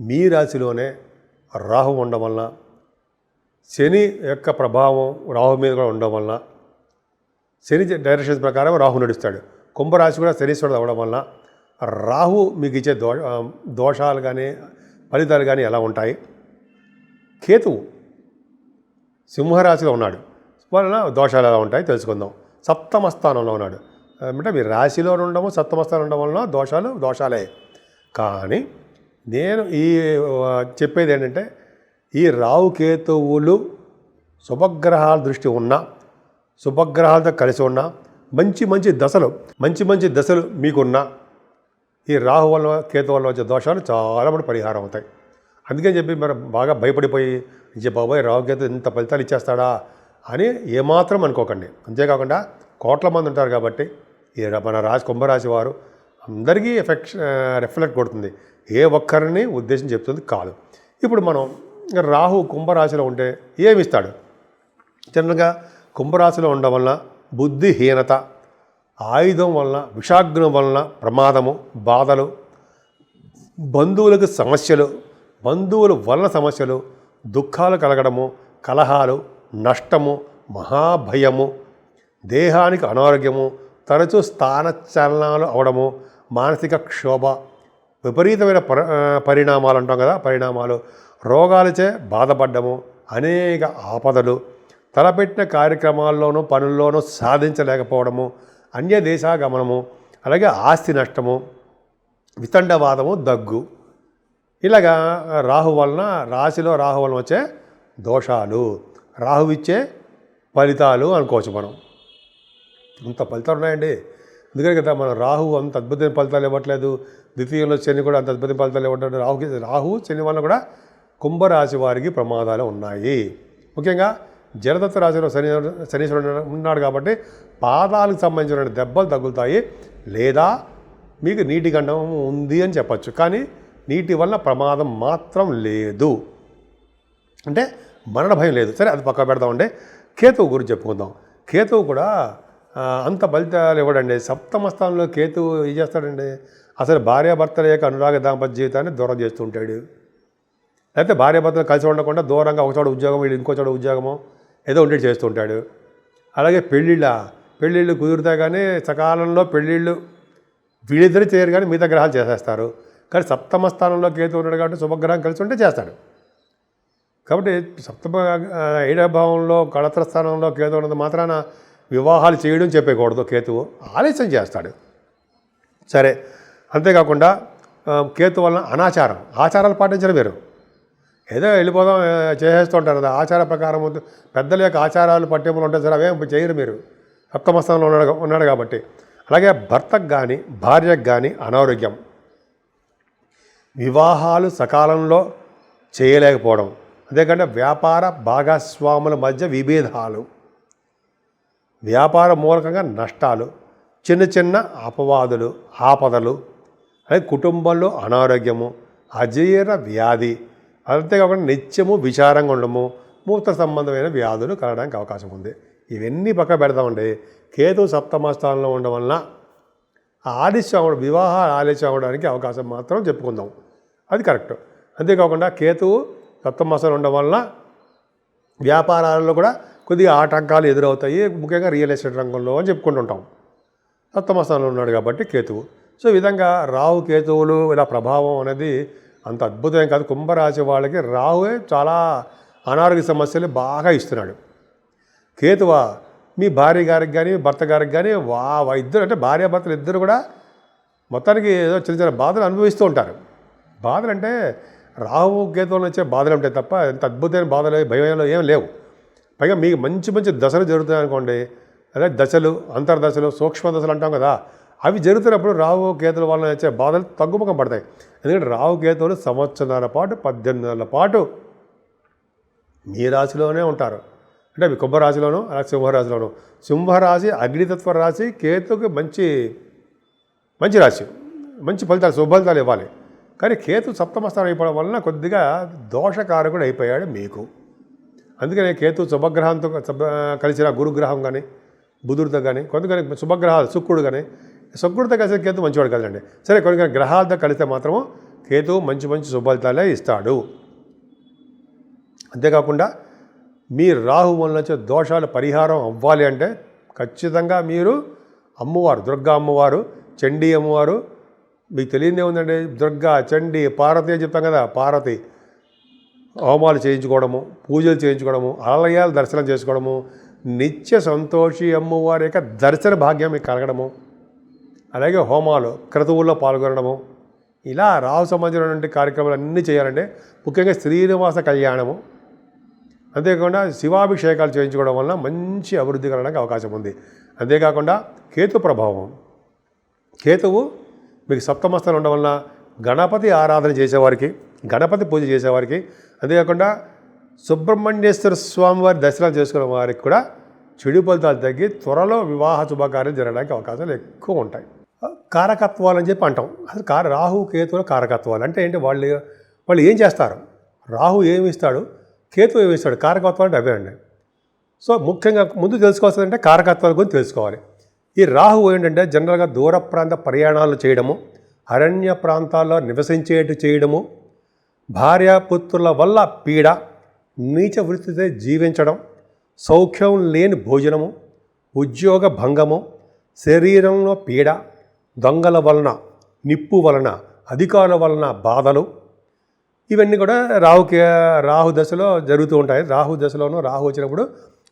మీ రాశిలోనే రాహు ఉండడం వలన శని యొక్క ప్రభావం రాహు మీద కూడా ఉండడం వలన శని డైరెక్షన్స్ ప్రకారం రాహు నడుస్తాడు. కుంభరాశి కూడా శనీశ్వరుడు అవ్వడం వలన రాహు మీకు ఇచ్చే దోష దోషాలు కానీ ఫలితాలు కానీ ఎలా ఉంటాయి? కేతువు సింహరాశిలో ఉన్నాడు. వలన దోషాలు ఎలా ఉంటాయి తెలుసుకుందాం. సప్తమ స్థానంలో ఉన్నాడు. అంటే మీ రాశిలో ఉండము సప్తమ స్థానం ఉండడం వలన దోషాలు దోషాలే. కానీ నేను ఈ చెప్పేది ఏంటంటే ఈ రావు కేతువులు శుభగ్రహాల దృష్టి ఉన్న శుభగ్రహాలతో కలిసి ఉన్న మంచి మంచి దశలు మంచి మంచి దశలు మీకున్న ఈ రాహు వల్ల కేతు వల్ల వచ్చే దోషాలు చాలా మంది పరిహారం అవుతాయి. అందుకని చెప్పి మరి బాగా భయపడిపోయి ఇచ్చే బాబాయ్ రాహుకేతు ఇంత ఫలితాలు ఇచ్చేస్తాడా అని ఏమాత్రం అనుకోకండి. అంతేకాకుండా కోట్ల మంది ఉంటారు కాబట్టి ఈ మన రాశి కుంభరాశి వారు అందరికీ ఎఫెక్ట్ రిఫ్లెక్ట్ కొడుతుంది. ఏ ఒక్కరిని ఉద్దేశం చెప్తుంది కాదు. ఇప్పుడు మనం రాహు కుంభరాశిలో ఉంటే ఏమిస్తాడు? జనరల్గా కుంభరాశిలో ఉండడం వలన బుద్ధిహీనత ఆయుధం వలన విషాగ్నం వలన ప్రమాదము బాధలు బంధువులకు సమస్యలు బంధువుల వలన సమస్యలు దుఃఖాలు కలగడము కలహాలు నష్టము మహాభయము దేహానికి అనారోగ్యము తరచూ స్థానచలనాలు అవడము మానసిక క్షోభ విపరీతమైన పర పరిణామాలు అంటాం కదా పరిణామాలు. రోగాలచే బాధపడ్డము అనేక ఆపదలు. తలపెట్టిన కార్యక్రమాల్లోనూ పనుల్లోనూ సాధించలేకపోవడము అన్య దేశాగమనము అలాగే ఆస్తి నష్టము వితండవాదము దగ్గు. ఇలాగా రాహు వలన రాశిలో రాహు వలన వచ్చే దోషాలు. రాహు ఇచ్చే ఫలితాలు అనుకోవచ్చు మనం. ఇంత ఫలితాలు ఉన్నాయండి. అందుకని కదా మన రాహు అంత అద్భుతమైన ఫలితాలు ఇవ్వట్లేదు. ద్వితీయంలో శని కూడా అంత అద్భుతమైన ఫలితాలు ఇవ్వట్లేదు. రాహుకి రాహు శని వల్ల కూడా కుంభరాశి వారికి ప్రమాదాలు ఉన్నాయి. ముఖ్యంగా జలదత్త రాశిలో శని శనీశ్వరుడు ఉన్నాడు కాబట్టి పాదాలకు సంబంధించిన దెబ్బలు తగులుతాయి లేదా మీకు నీటి గండం ఉంది అని చెప్పచ్చు. కానీ నీటి వల్ల ప్రమాదం మాత్రం లేదు. అంటే మరణ భయం లేదు. సరే అది పక్క పెడదామండి. కేతువు గురించి చెప్పుకుందాం. కేతువు కూడా అంత ఫలితాలు ఇవ్వడండి సప్తమ స్థానంలో కేతువు ఏం చేస్తాడండి? అసలు భార్యాభర్తల యొక్క అనురాగ దాంపత్య జీవితాన్ని దూరం చేస్తుంటాడు. లేకపోతే భార్యాభర్తలు కలిసి ఉండకుండా దూరంగా ఒకచోట ఉద్యోగం వీళ్ళు ఇంకో చోట ఉద్యోగమో ఏదో ఉండేది చేస్తుంటాడు. అలాగే పెళ్ళిళ్ళ పెళ్ళిళ్ళు కుదురుతా కానీ సకాలంలో పెళ్ళిళ్ళు వీళ్ళిద్దరూ చేయరు కానీ మిగతా గ్రహాలు చేసేస్తారు. కానీ సప్తమ స్థానంలో కేతు ఉన్నాడు కాబట్టి శుభగ్రహం కలిసి ఉంటే చేస్తాడు. కాబట్టి సప్తమ ఆ, ఏడవ భావంలో కళత్ర స్థానంలో కేతు ఉన్నది మాత్రాన వివాహాలు చేయడం చెప్పకూడదు. కేతువు ఆలస్యం చేస్తాడు. సరే అంతేకాకుండా కేతు వలన అనాచారం. ఆచారాలు పాటించడం వేరు. ఏదో వెళ్ళిపోదాం ఆ, చేసేస్తూ ఉంటారు కదా. ఆచార ప్రకారం పెద్దల యొక్క ఆచారాలు పట్టింపులు ఉంటాయి సార్ అవేం చేయరు మీరు. సప్తమ ఉన్నాడు ఉన్నాడు కాబట్టి. అలాగే భర్తకు కానీ భార్యకు కానీ అనారోగ్యం. వివాహాలు సకాలంలో చేయలేకపోవడం. అంతేకాకుండా వ్యాపార భాగస్వాముల మధ్య విభేదాలు. వ్యాపార మూలకంగా నష్టాలు చిన్న చిన్న అపవాదులు ఆపదలు అలాగే కుటుంబంలో అనారోగ్యము అజీర్ణ వ్యాధి అంతేకాకుండా నిత్యము విచారంగా ఉండము మూత్ర సంబంధమైన వ్యాధులు కలగడానికి అవకాశం ఉంది. ఇవన్నీ పక్క పెడతామండి కేతు సప్తమ స్థానంలో ఉండడం వలన ఆలస్యం అవ్వడం వివాహ ఆలస్యం అవ్వడానికి అవకాశం మాత్రం చెప్పుకుందాం. అది కరెక్ట్. అంతేకాకుండా కేతువు సప్తమాసాలు ఉండడం వలన వ్యాపారాలలో కూడా కొద్దిగా ఆటంకాలు ఎదురవుతాయి ముఖ్యంగా రియల్ ఎస్టేట్ రంగంలో అని చెప్పుకుంటుంటాం. సప్తమ స్థానంలో ఉన్నాడు కాబట్టి కేతువు. సో ఈ విధంగా రాహు కేతువులు ఇలా ప్రభావం అనేది అంత అద్భుతం కాదు. కుంభరాశి వాళ్ళకి రాహువే చాలా అనారోగ్య సమస్యలు బాగా ఇస్తున్నాడు. కేతువ మీ భార్య గారికి కానీ భర్త గారికి కానీ వా వా ఇద్దరు అంటే భార్య భర్తలు ఇద్దరు కూడా మొత్తానికి ఏదో చిన్న చిన్న బాధలు అనుభవిస్తూ ఉంటారు. బాధలు అంటే రాహు కేతువులు వచ్చే బాధలు ఉంటాయి తప్ప ఎంత అద్భుతమైన బాధలు భయంలో ఏం లేవు. పైగా మీకు మంచి మంచి దశలు జరుగుతాయి అనుకోండి. అదే దశలు అంతర్దశలు సూక్ష్మ దశలు అంటాం కదా. అవి జరుగుతున్నప్పుడు రావు కేతుల వలన వచ్చే బాధలు తగ్గుముఖం పడతాయి. ఎందుకంటే రావు కేతువులు సంవత్సరాల పాటు పద్దెనిమిది నెలల పాటు మీ రాశిలోనే ఉంటారు. అంటే మీ కుంభరాశిలోను అలాగే సింహరాశిలోను. సింహరాశి అగ్నితత్వ రాశి కేతుకి మంచి మంచి రాశి. మంచి ఫలితాలు శుభఫలితాలు ఇవ్వాలి. కానీ కేతు సప్తమ స్థానం అయిపోవడం వలన కొద్దిగా దోషకారకుడు అయిపోయాడు మీకు. అందుకనే కేతు శుభగ్రహంతో శుభ- కలిసిన గురుగ్రహం కానీ బుధుడితో కానీ కొంత శుభగ్రహాలు శుక్రుడు కానీ శుక్రుడితో కలిసిన కేతు మంచివాడు కదండి. సరే కొన్ని కొన్ని గ్రహాలతో కలిస్తే మాత్రము కేతు మంచి మంచి శుభలితాలే ఇస్తాడు. అంతేకాకుండా మీ రాహు వల్ల వచ్చే దోషాలు పరిహారం అవ్వాలి అంటే ఖచ్చితంగా మీరు అమ్మవారు దుర్గా అమ్మవారు చండీ అమ్మవారు మీకు తెలియదు ఏముందండి దుర్గా చండీ పార్వతి అని చెప్తాం కదా పార్వతి. హోమాలు చేయించుకోవడము పూజలు చేయించుకోవడము ఆలయాలు దర్శనం చేసుకోవడము నిత్య సంతోషి అమ్మవారి యొక్క దర్శన భాగ్యం మీకు కలగడము అలాగే హోమాలు క్రతువుల్లో పాల్గొనడము ఇలా రాహు సంబంధించినటువంటి కార్యక్రమాలు అన్నీ చేయాలంటే ముఖ్యంగా శ్రీనివాస కళ్యాణము అంతేకాకుండా శివాభిషేకాలు చేయించుకోవడం వలన మంచి అభివృద్ధి కలగడానికి అవకాశం ఉంది. అంతేకాకుండా కేతు ప్రభావం కేతువు మీకు సప్తమస్థానం ఉండడం వలన గణపతి ఆరాధన చేసేవారికి గణపతి పూజ చేసేవారికి. అంతేకాకుండా సుబ్రహ్మణ్యేశ్వర స్వామివారి దర్శనం చేసుకునే వారికి కూడా చెడు ఫలితాలు తగ్గి త్వరలో వివాహ శుభకార్యం జరగడానికి అవకాశాలు ఎక్కువ ఉంటాయి. కారకత్వాలు అని చెప్పి అంటాం. అసలు కార రాహు కేతువుల కారకత్వాలు అంటే ఏంటి? వాళ్ళు వాళ్ళు ఏం చేస్తారు? రాహు ఏమి ఇస్తాడు? కేతు ఏమి ఇస్తాడు? కారకత్వాలు అంటే అవే అండి. సో ముఖ్యంగా ముందు తెలుసుకోవాల్సిందంటే కారకత్వాల గురించి తెలుసుకోవాలి. ఈ రాహు ఏంటంటే జనరల్గా దూర ప్రాంత ప్రయాణాలు చేయడము అరణ్య ప్రాంతాల్లో నివసించేటు చేయడము భార్యాపుత్రుల వల్ల పీడ నీచ వృత్తితో జీవించడం సౌఖ్యం లేని భోజనము ఉద్యోగ భంగము శరీరంలో పీడ దొంగల వలన నిప్పు వలన అధికారుల వలన బాధలు ఇవన్నీ కూడా రాహుకి రాహు దశలో జరుగుతూ ఉంటాయి. రాహు దశలోనూ రాహు వచ్చినప్పుడు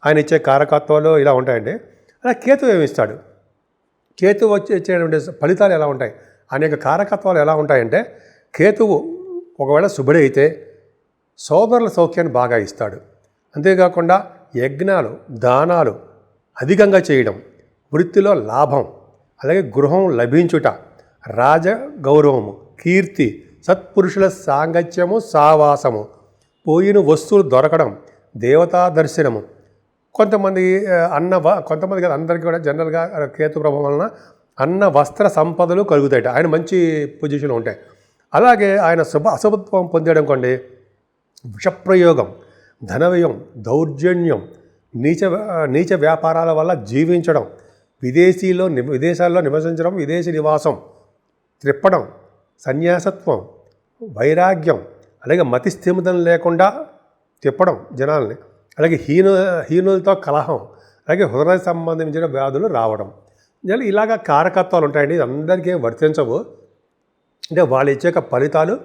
ఆయన ఇచ్చే కారకత్వాలు ఇలా ఉంటాయండి. అలా కేతు ఏమిస్తాడు కేతు వచ్చి ఇచ్చేటువంటి ఫలితాలు ఎలా ఉంటాయి? అనేక కారకత్వాలు ఎలా ఉంటాయంటే కేతువు ఒకవేళ శుభుడే అయితే సోదరుల సౌఖ్యాన్ని బాగా ఇస్తాడు. అంతేకాకుండా యజ్ఞాలు దానాలు అధికంగా చేయడం వృత్తిలో లాభం అలాగే గృహం లభించుట రాజ గౌరవము కీర్తి సత్పురుషుల సాంగత్యము సావాసము పోయిన వస్తువులు దొరకడం దేవతా దర్శనము. కొంతమంది అన్న కొంతమంది కదా అందరికీ కూడా జనరల్గా కేతు ప్రభావం వలన అన్న వస్త్ర సంపదలు కలుగుతాయి ఆయన మంచి పొజిషన్లో ఉంటాయి. అలాగే ఆయన శుభ అశుభత్వం పొందడం కొండి. విషప్రయోగం ధనవ్యయం దౌర్జన్యం నీచ నీచ వ్యాపారాల వల్ల జీవించడం విదేశీలో ని- విదేశాల్లో నివసించడం విదేశీ నివాసం త్రిప్పడం సన్యాసత్వం వైరాగ్యం అలాగే మతి స్థిమితం లేకుండా తిప్పడం జనాల్ని అలాగే హీను హీనులతో కలహం అలాగే హృదయ సంబంధించిన వ్యాధులు రావడం. ఇలా ఇలాగ కారకత్వాలు ఉంటాయండి ఇది అందరికీ వర్తించవు. అంటే వాళ్ళు ఇచ్చే యొక్క ఫలితాలు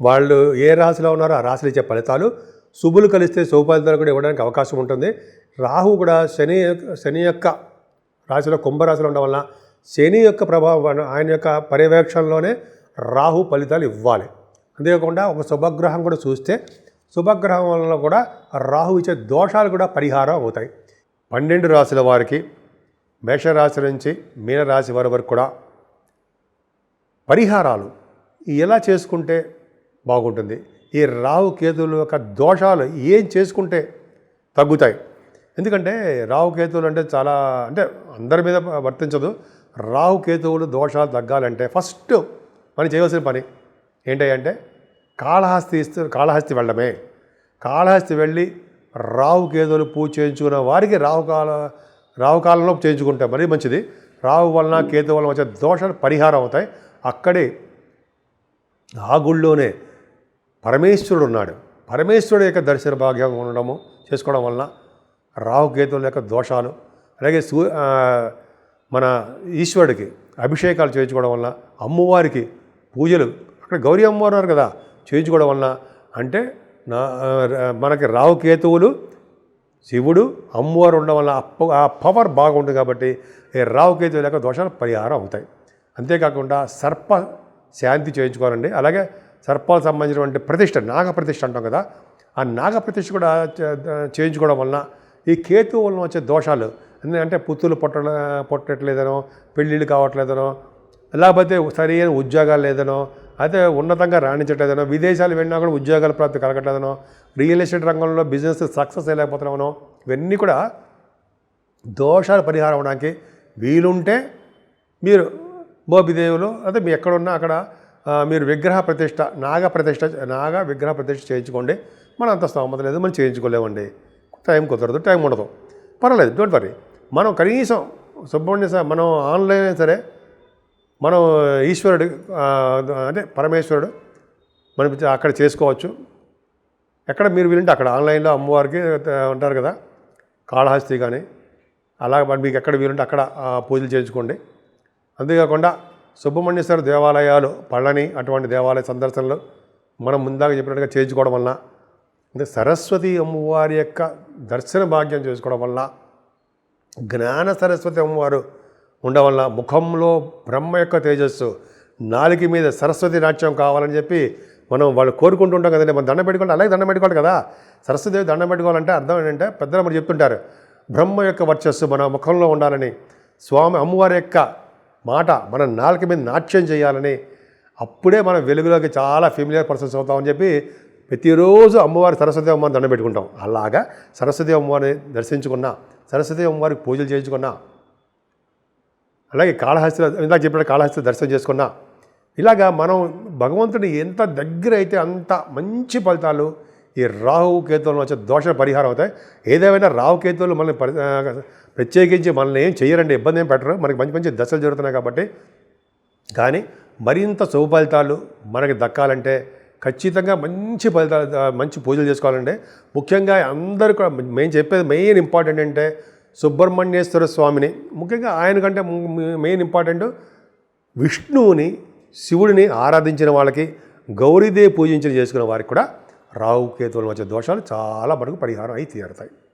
వాళ్ళు ఏ రాశిలో ఉన్నారో ఆ రాశులు ఇచ్చే ఫలితాలు శుభులు కలిస్తే శుభ ఫలితాలు కూడా ఇవ్వడానికి అవకాశం ఉంటుంది. రాహు కూడా శని యొక్క- శని యొక్క రాశిలో కుంభరాశిలో ఉండడం వల్ల శని యొక్క ప్రభావం ఆయన యొక్క పర్యవేక్షణలోనే రాహు ఫలితాలు ఇవ్వాలి. అంతేకాకుండా ఒక శుభగ్రహం కూడా చూస్తే శుభగ్రహం వలన కూడా రాహు ఇచ్చే దోషాలు కూడా పరిహారం అవుతాయి. పన్నెండు రాశుల వారికి మేషరాశి నుంచి మీనరాశి వారి వరకు కూడా పరిహారాలు ఎలా చేసుకుంటే బాగుంటుంది. ఈ రావు కేతువుల యొక్క దోషాలు ఏం చేసుకుంటే తగ్గుతాయి? ఎందుకంటే రావు కేతువులు అంటే చాలా అంటే అందరి మీద వర్తించదు. రావు కేతువులు దోషాలు తగ్గాలంటే ఫస్ట్ మనం చేయవలసిన పని ఏంటంటే కాళహస్తి ఇస్తూ కాళహస్తి వెళ్ళడమే. కాళహస్తి వెళ్ళి రావు కేతువులు పూజ చేయించుకున్న వారికి రావు కాలం రావు కాలంలో చేయించుకుంటే మరీ మంచిది. రావు వలన కేతు వలన వచ్చే దోషాలు పరిహారం అవుతాయి. అక్కడే ఆ గుళ్ళోనే పరమేశ్వరుడు ఉన్నాడు. పరమేశ్వరుడు యొక్క దర్శన భాగ్యం ఉండడము చేసుకోవడం వలన రాహుకేతువుల యొక్క దోషాలు అలాగే సూ మన ఈశ్వరుడికి అభిషేకాలు చేయించుకోవడం వలన అమ్మవారికి పూజలు అక్కడ గౌరీ అమ్మవారు ఉన్నారు కదా చేయించుకోవడం వలన అంటే నా మనకి రావుకేతువులు శివుడు అమ్మవారు ఉండడం వల్ల ఆ పవర్ బాగుంటుంది కాబట్టి రావుకేతువు లేక దోషాలు పరిహారం అవుతాయి. అంతేకాకుండా సర్ప శాంతి చేయించుకోవాలండి. అలాగే సర్పాలకు సంబంధించినటువంటి ప్రతిష్ట నాగ ప్రతిష్ట అంటాం కదా ఆ నాగ ప్రతిష్ట కూడా చే- చేయించుకోవడం వలన ఈ కేతువు వలన వచ్చే దోషాలు ఎందుకంటే పుత్తులు పొట్ట పొట్టట్లేదనో పెళ్ళిళ్ళు కావట్లేదనో లేకపోతే సరైన ఉద్యోగాలు లేదనో అయితే ఉన్నతంగా రాణించట్లేదనో విదేశాలు వెళ్ళినా కూడా ఉద్యోగాల ప్రాప్తి కలగట్లేదనో రియల్ ఎస్టేట్ రంగంలో బిజినెస్ సక్సెస్ అయ్యలేకపోతున్నామనో ఇవన్నీ కూడా దోషాలు పరిహారం అవడానికి వీలుంటే మీరు మోబిదేవిలో అదే మీ ఎక్కడున్నా అక్కడ మీరు విగ్రహ ప్రతిష్ట నాగ ప్రతిష్ట నాగ విగ్రహ ప్రతిష్ట చేయించుకోండి. మన అంత స్తోమత లేదు మనం చేయించుకోలేమండి. టైం కుదరదు టైం ఉండదు. పర్వాలేదు డోంట్ వరీ. మనం కనీసం సుబ్రహ్మణ్య స్వామి మనం ఆన్లైన్ అయినా సరే మనం ఈశ్వరుడు అంటే పరమేశ్వరుడు మనం అక్కడ చేసుకోవచ్చు. ఎక్కడ మీరు వీలుంటే అక్కడ ఆన్లైన్లో అమ్మవారికి ఉంటారు కదా కాళహస్తి కానీ అలా మరి మీకు ఎక్కడ వీలుంటే అక్కడ పూజలు చేయించుకోండి. అంతేకాకుండా సుబ్రహ్మణ్యేశ్వర దేవాలయాలు పళ్ళని అటువంటి దేవాలయ సందర్శనలు మనం ముందాక చెప్పినట్టుగా చేయించుకోవడం వలన అంటే సరస్వతి అమ్మవారి యొక్క దర్శన భాగ్యం చేసుకోవడం వల్ల జ్ఞాన సరస్వతి అమ్మవారు ఉండడం వల్ల ముఖంలో బ్రహ్మ యొక్క తేజస్సు నాలుగు మీద సరస్వతి నాట్యం కావాలని చెప్పి మనం వాళ్ళు కోరుకుంటుంటాం కదండి. మనం దండం పెట్టుకోవాలి అలాగే దండం పెట్టుకోవాలి కదా. సరస్వతిదేవి దండం పెట్టుకోవాలంటే అర్థం ఏంటంటే పెద్దలు మరి చెప్తుంటారు బ్రహ్మ యొక్క వర్చస్సు మన ముఖంలో ఉండాలని. స్వామి అమ్మవారి యొక్క మాట మన నాలుక మీద నాట్యం చేయాలని అప్పుడే మనం వెలుగులోకి చాలా ఫెమిలియర్ పర్సన్స్ అవుతామని చెప్పి ప్రతిరోజు అమ్మవారి సరస్వతి అమ్మవారిని దండం పెట్టుకుంటాం. అలాగా సరస్వతి అమ్మవారిని దర్శించుకున్నా సరస్వతి అమ్మవారికి పూజలు చేయించుకున్నా అలాగే కాళహస్తి ఇందాక చెప్పిన కాళహస్తి దర్శనం చేసుకున్నా ఇలాగా మనం భగవంతుని ఎంత దగ్గర అయితే అంత మంచి ఫలితాలు ఈ రాహు కేతువులను వచ్చే దోష పరిహారం అవుతాయి. ఏదేమైనా రాహు కేతువులు మనల్ని పరి ప్రత్యేకించి మనల్ని ఏం చేయరండి ఇబ్బంది ఏం పెట్టరు. మనకి మంచి మంచి దశలు జరుగుతున్నాయి కాబట్టి. కానీ మరింత శుభ ఫలితాలు మనకి దక్కాలంటే ఖచ్చితంగా మంచి ఫలితాలు మంచి పూజలు చేసుకోవాలంటే ముఖ్యంగా అందరూ కూడా మేము చెప్పేది మెయిన్ ఇంపార్టెంట్ అంటే సుబ్రహ్మణ్యేశ్వర స్వామిని ముఖ్యంగా ఆయన కంటే మెయిన్ ఇంపార్టెంట్ విష్ణువుని శివుడిని ఆరాధించిన వాళ్ళకి గౌరీదేవి పూజించిన చేసుకున్న వారికి కూడా రాహు వచ్చే దోషాలు చాలా మటుకు పరిహారం అయి తీరుతాయి.